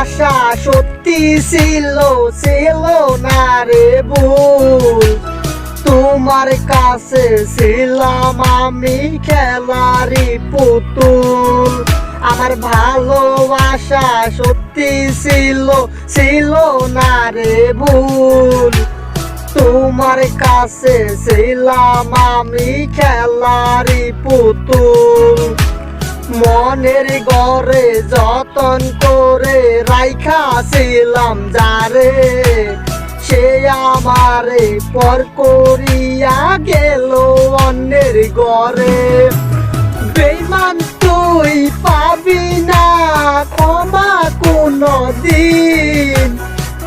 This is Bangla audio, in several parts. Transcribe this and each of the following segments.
আশা সত্যি ছিল ছিল না রে ভুল। তোমার কাছে ছিলাম আমি খেলারি পুতুল। আমার ভালোবাসা সত্যি ছিল ছিল না রে ভুল। তোমার কাছে ছিলাম আমি খেলারি পুতুল। মনের গড়ে যতন করে রাইখা ছিলাম যারে সে আমারে পর করিয়া গেল অন্যের গড়ে। বেমান তুই পাবি না, ক্ষমা কোনো দিন।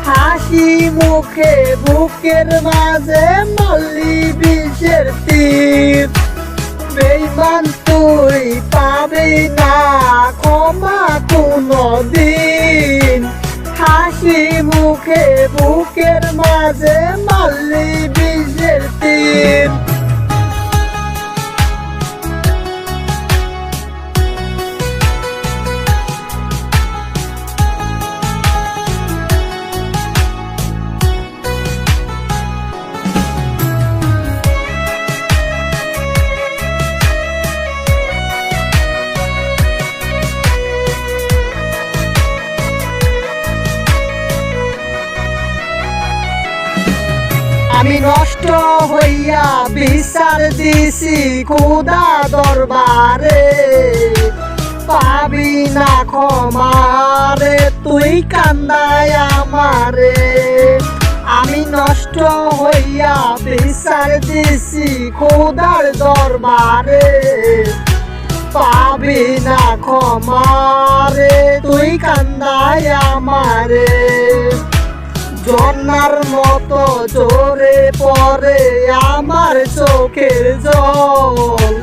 হাসি মুখে, বুকের মাঝে, মল্লি বিষের তীর। বেইমান তুই পাবি না ক্ষমা কোনো দিন হাসি মুখে বুকের মাঝে মাল্লি বিষের তীর আমি নষ্ট হইয়া বিচার দিছি খুদা দরবারে। পাবি না ক্ষমারে তুই কান্দায় আমারে। আমি নষ্ট হইয়া বিচার দিছি খুদার দরবারে। পাবি না ক্ষমারে তুই কান্দায় আমারে। জন্নার মতো জোরে পরে আমার চোখের জল।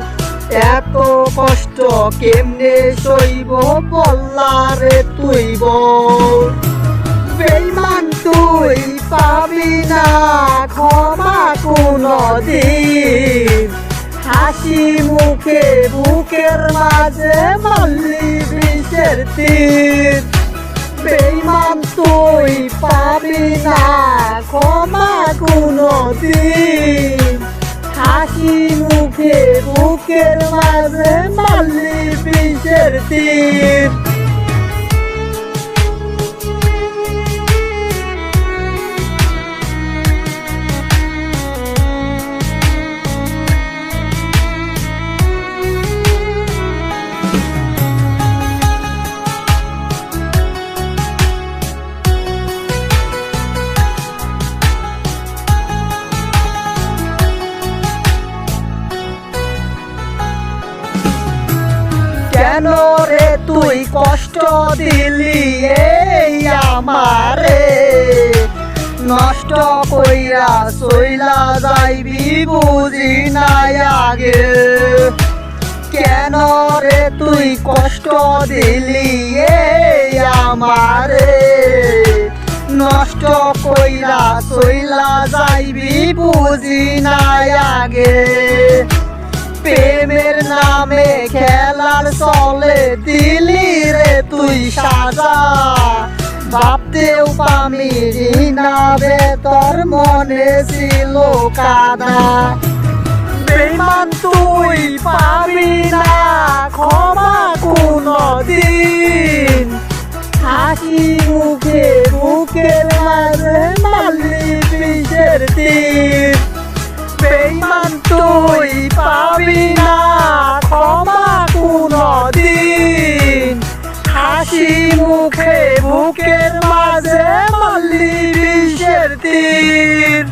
এত কষ্ট কেমনে সইব বল্লারে তুই বল। বেইমান তুই পাবি না, ক্ষমা কোনো দিন। হাসি মুখে, বুকের মাঝে মাল্লি বিষের তীর। বেইমান তুই পাবি না ক্ষমা কোনো হাসি মুখে বুকের মাঝে মাল্লি বিষের তীর। কেন রে তুই কষ্ট দিলি এই আমারে? নষ্ট কইরা সইলা যাইবি বুঝি নাই আগে। কেন রে তুই কষ্ট দিলি এই আমারে? নষ্ট কইরা সইলা যাইবি বুঝি নাই আগে। প্রেমের নামে খেলার চলে দিলি রে তুই সাজা। ভাবতেও পামি না তোর মনে ছিল কাদা। বেমান তুই পাবি না, ক্ষমা কোনো হাসি মুখে বুকের বুকের মাঝে মাল্লি বিষের তীর।